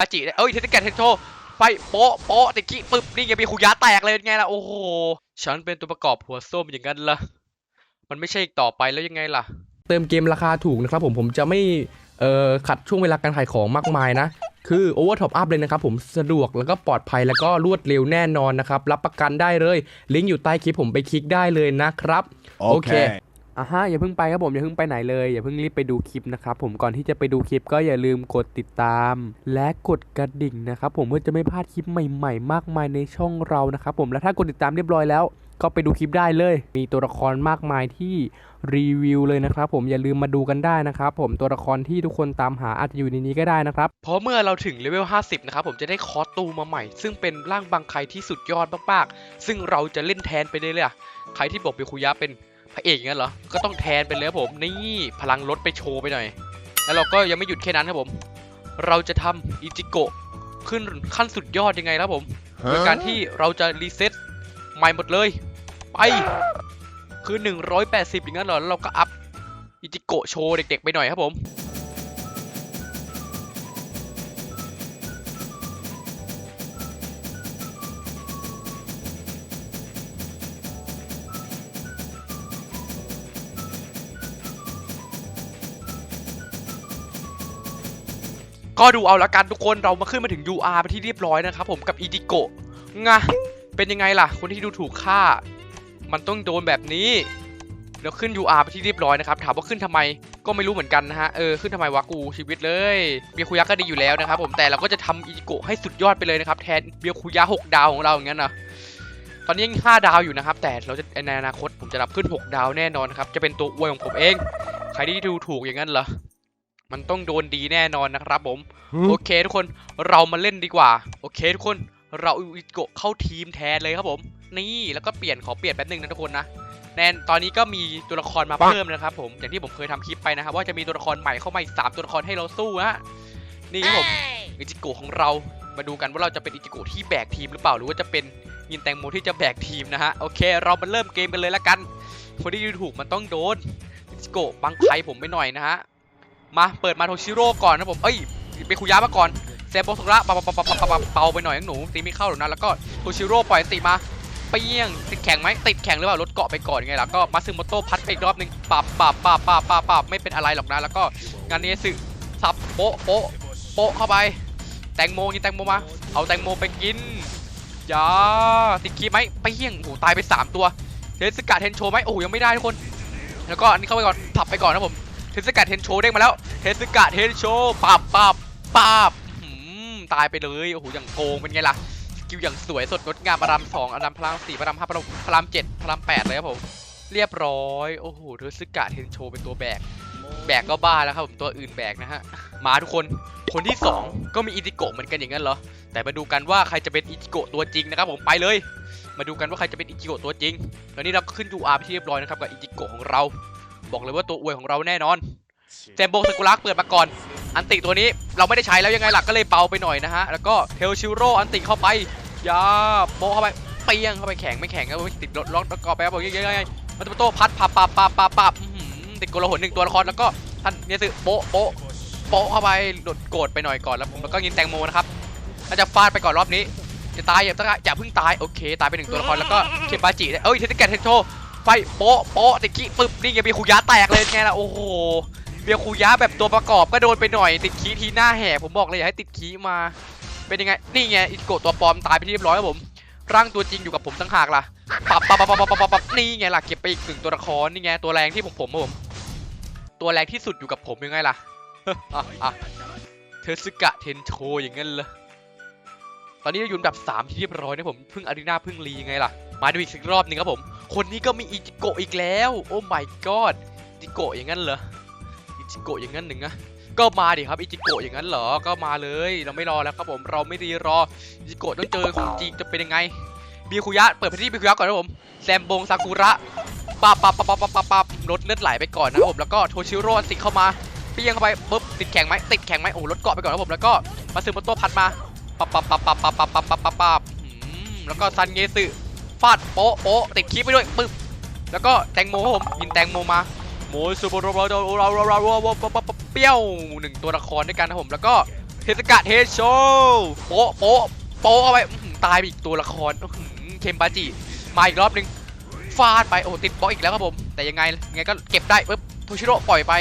อาจิเนี่ยเอ้ยเทนนิสแกนเทนโชไฟโป๊ะโป๊ะติกี้ปึ๊บนี่ไงมีคุยาแตกเลยไงล่ะโอ้โหฉันเป็นตัวประกอบหัวส้มอย่างนั้นล่ะ มันไม่ใช่อีกต่อไปแล้วยังไงล่ะ เติมเกมราคาถูกนะครับผมผมจะไม่เอ่อขัดช่วงเวลาการขายของมากมายนะ คือ Over Top Up เลยนะครับผมสะดวกแล้วก็ปลอดภัยแล้วก็รวดเร็วแน่นอนนะครับ รับประกันได้เลย ลิงก์อยู่ใต้คลิปผมไปคลิกได้เลยนะครับ โอเค Okay. อะฮะอย่าเพิ่งไปครับผมอย่าเพิ่งไปไหนเลยอย่าเพิ่งรีบไปดูคลิปนะครับผมก่อนที่จะไปดูคลิปก็อย่าลืมกดติดตาม และกดกระดิ่งนะครับผมเพื่อจะไม่พลาดคลิปใหม่ๆ มากมายในช่องเรานะครับผมและถ้ากดติดตามเรียบร้อยแล้ว ก็ไปดูคลิปได้เลย มีตัวละครมากมายที่รีวิวเลยนะครับผมอย่าลืมมาดูกันได้นะครับผมตัวละครที่ทุกคนตามหาอาจจะอยู่ในนี้ก็ได้นะครับเพราะเมื่อเราถึงเลเวล 50 นะครับผมจะได้คอสตูมาใหม่ ซึ่งเป็นร่างบางใครที่สุดยอดมากๆ ซึ่งเราจะเล่นแทนไปเลยเลยใครที่บอกเป็นคุยะเป็น พระเอกอย่างนั้นเหรอ ก็ต้องแทนไปเลยครับผมนี่พลังลดไปโชว์ไปหน่อย แล้วเราก็ยังไม่หยุดแค่นั้นครับผม เราจะทำอิจิโกะขึ้นขั้นสุดยอดยังไงครับผมโดยการที่เราจะรีเซ็ตใหม่หมดเลย ไปคือ 180อย่างนั้นเหรอแล้วเราก็อัพอิจิโกะโชว์เด็กๆไปหน่อยครับผม ก็ดูเอาละกันทุกคนเรามาขึ้นมาถึง UR ไปที่เรียบร้อยนะครับผมกับอีดิโกะงะเป็นยังไงล่ะ คนที่ดูถูกค่า มันต้องโดนแบบนี้เดี๋ยวขึ้น UR ไปที่เรียบร้อยนะครับถามว่าขึ้นทำไมก็ไม่รู้เหมือนกันนะฮะเออขึ้นทำไมวะกูชีวิตเลยเบียคุยะก็ดีอยู่แล้วนะครับผมแต่เราก็จะทำอีดิโกะให้สุดยอดไปเลยนะครับแทนเบียคุยะ6ดาวของเราอย่างนั้นนะตอนนี้ยัง5ดาวอยู่นะครับ แต่เราจะในอนาคตผมจะรับขึ้น 6 ดาวแน่นอนครับจะเป็นตัวอวยของผมเอง ใครที่ดูถูกอย่างนั้นเหรอ มันต้องโดนดีแน่นอนนะครับผม โอเคทุกคนเรามาเล่นดีกว่า โอเคทุกคนเราเอาอิโกะเข้าทีมแทนเลยครับผม นี่แล้วก็เปลี่ยนขอเปลี่ยนแป๊บนึงนะทุกคนนะแนนตอนนี้ก็มีตัวละครมาเพิ่มนะครับผมอย่างที่ผมเคยทำคลิปไปนะครับว่าจะมีตัวละครใหม่เข้ามาอีกสามตัวละครให้เราสู้ฮะนี่ครับผมอิจิโกะของเรามาดูกันว่าเราจะเป็นอิจิโกะที่แบกทีมหรือเปล่าหรือว่าจะเป็นยินแตงโมที่จะแบกทีมนะฮะโอเค เรามาเริ่มเกมกันเลยละกันคนที่ดูถูกมันต้องโดนอิจิโกะบังใครผมไปหน่อยนะฮะ มาเปิดมาโทชิโร่ก่อนนะผมเอ้ยเบคุยะมาก่อนเซโบสุระเบาๆๆๆๆเบาไปหน่อยนะหนูตีไม่เข้าหรอกนะแล้วก็โทชิโร่ปล่อยตีมาเปี้ยงติดแข็งไหมติดแข็งหรือเปล่ารถเกาะไปก่อนไงแล่ะก็มาซึโมโต้พัดไปอีกรอบหนึงปับปับปับปับปับปับไม่เป็นอะไรหรอกนะแล้วก็งานนี้สึสับโปะโปะโปะเข้าไป แตงโมกินแตงโมมา เอาแตงโมไปกินอย่าติดคีไหมเปี้ยงโอ้ตายไปสามตัวเทสกาเทนโชไหมโอ้ยังไม่ได้ทุกคน แล้วก็อันนี้เข้าไปก่อนผับไปก่อนนะผม สกาเทนโชเด้งมาแล้วเทสกาเทนโชปับปับป้าบหืมตายไปเลยโอ้โหอย่างโกงเป็นไงล่ะกิลอย่างสวยสดงดงามอารามสองอารามพลังสี่พลังห้าพลังพลังเจ็ดพลังแปดเลยครับผมเรียบร้อยโอ้โหเทสกะเทนโชเป็นตัวแบกแบกก็บ้าแล้วครับผมตัวอื่นแบกนะฮะมาทุกคนคนที่ 2 ก็มีอิจิโกะเหมือนกันอย่างนั้นเหรอ แต่มาดูกันว่าใครจะเป็นอิจิโกะตัวจริงนะครับผมไปเลย มาดูกันว่าใครจะเป็นอิจิโกะตัวจริงแล้วนี่เราก็ขึ้น UR ไปที่เรียบร้อยนะครับกับอิจิโกะของเรา บอกเลยว่าตัวอวยของเราแน่นอนแจมโบสกุลักเปิดมาก่อน อันติตัวนี้เราไม่ได้ใช้แล้วยังไงล่ะก็เลยเบาไปหน่อยนะฮะ แล้วก็เทลชิโร่อันติเข้าไปยาโปะเข้าไปเปียงเข้าไปแข็งไม่แข็งก็ติดรถล็อกแล้วก็ไปครับผมยังไงมาตโต้พัดปับปับปับปับปับอื้อหือติดโกลาหลหนึ่งตัวละครแล้วก็ท่านเนี่ยสึโปะโปะโปะเข้าไปโดดโกรธไปหน่อยก่อนแล้วผมแล้วก็ยินแตงโมนะครับน่าจะฟาดไปก่อนรอบนี้จะตายอย่าตายอย่าเพิ่งตายโอเค ตายไปหนึ่งตัวละครแล้วก็เคบาจิเอ้ยเทสแกนเทนโชไฟโปะโปะติดกี้ปึ๊บนี่ไงมีคุยะแตกเลยไงล่ะโอ้โหเบียคูยะแบบตัวประกอบก็โดนไปหน่อย ติดคีทีหน้าแห่ผมบอกเลยอย่าให้ติดคีมา เป็นยังไงนี่ไงอิโกะตัวปลอมตายไปที่เรียบร้อยครับผมร่างตัวจริงอยู่กับผมตั้งหากล่ะปับปับปับปับปับปับปับนี่ไงล่ะเก็บไปอีกหนึ่งตัวละครนี่ไงตัวแรงที่ผมผมผม ตัวแรงที่สุดอยู่กับผมยังไงล่ะอะอะเทสึกะเทนโชอย่างงั้นเลยตอนนี้เราอยู่อันดับ3ที่เรียบร้อยนะผมเพิ่งอารีนาเพิ่งรียังไงล่ะ มาดูอีกสักรอบหนึงครับผม คนนี้ก็มีอิจิโกะอีกแล้ว โอ้ my god อิจิโกะอย่างนั้นเหรอ อิจิโกะอย่างนั้นหนึ่งนะก็มาดิครับอิจิโกะอย่างนั้นเหรอ ก็มาเลย เราไม่รอแล้วครับผม เราไม่รีรอ อิจิโกะต้องเจอของจริงจะเป็นยังไง บีคุยะ เปิดพื้นที่บีคุยะก่อนนะผม แซมบงซากุระปับปับปับปับปับปับปับรถเลือดไหลไปก่อนนะผม แล้วก็โทชิโร่ติดเข้ามาเปียงเข้าไปปุ๊บติดแข็งไหมติดแข็งไหมโอ้รถเกาะไปก่อนนะผม แล้วก็มาซึโมโตะพัดมาปับปับปับปับปับปับปับปับปับปับแล้วก็ซันเงสึ ฟาดโป๊ะโป๊ะติดคีบไปด้วยปึ๊บแล้วก็แตงโมผมยินแตงโมมาโมซูโบโรโรโรโรโรโรโรเปี้ยวหนึ่งตัวละครด้วยกันนะผมแล้วก็เทเทสกาเทสโชโป๊ะโป๊ะโป๊ะเอาไปตายไปอีกตัวละครเคมบาจิมาอีกรอบหนึงฟาดไปโอ้ติดบล็อกอีกแล้วครับผม แต่ยังไงยังไงก็เก็บได้ปึ๊บโทชิโร่ปล่อยไป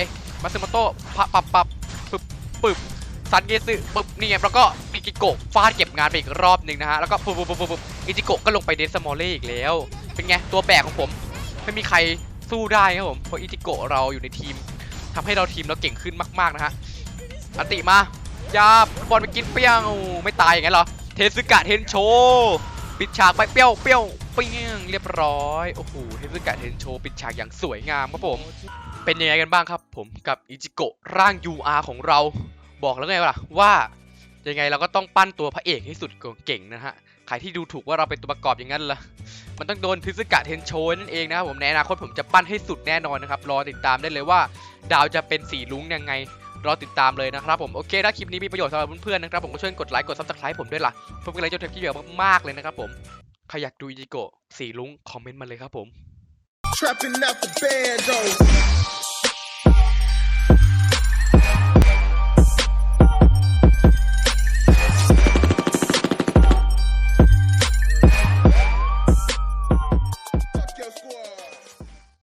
มาซึมโตะปับปับปับปึ๊บปึ๊บซันเกซึปึ๊บนี่ไงแล้วก็อิจิโกะฟาดเก็บงานไปอีกรอบหนึ่งนะฮะแล้วก็ปึ๊บปึ๊บปึ๊บ อิจิโกะก็ลงไปเดสมอลเล่อีกแล้ว เป็นไง ตัวแบกของผม ไม่มีใครสู้ได้ครับผม เพราะอิจิโกะเราอยู่ในทีมทำให้เราทีมเราเก่งขึ้นมาก ๆ นะฮะอันติมายาบอลไปกินเปี้ยงไม่ตายอย่างนั้นเหรอ เทสึกะเทนโชปิดฉากไปเปี้ยวเปี้ยวเปี้ยงเรียบร้อย โอ้โห เทสึกะเทนโชปิดฉากอย่างสวยงามครับผม เป็นยังไงกันบ้างครับ ผมกับอิจิโกะร่าง UR ของเรา บอกแล้วไงวะล่ะว่า ยังไงเราก็ต้องปั้นตัวพระเอกให้สุดเก่งนะฮะ ใครที่ดูถูกว่าเราเป็นตัวประกอบอย่างนั้นละมันต้องโดนทิสกะเทนโชนั่นเองนะครับผมในอนาคตผมจะปั้นให้สุดแน่นอนนะครับ รอติดตามได้เลยว่า ดาวจะเป็นสีลุ้งยังไง รอติดตามเลยนะครับผม โอเค ถ้าคลิปนี้มีประโยชน์สำหรับเพื่อนๆนะครับผมก็ช่วยกดไลค์กดซับสไครป์ผมด้วยล่ะเพื่อเป็นกำลังใจจนคลิปเยอะมากๆเลยนะครับผมใครอยากดูอิจิโกะสีลุ้งคอมเมนต์มาเลยครับผม Trapping out the bando.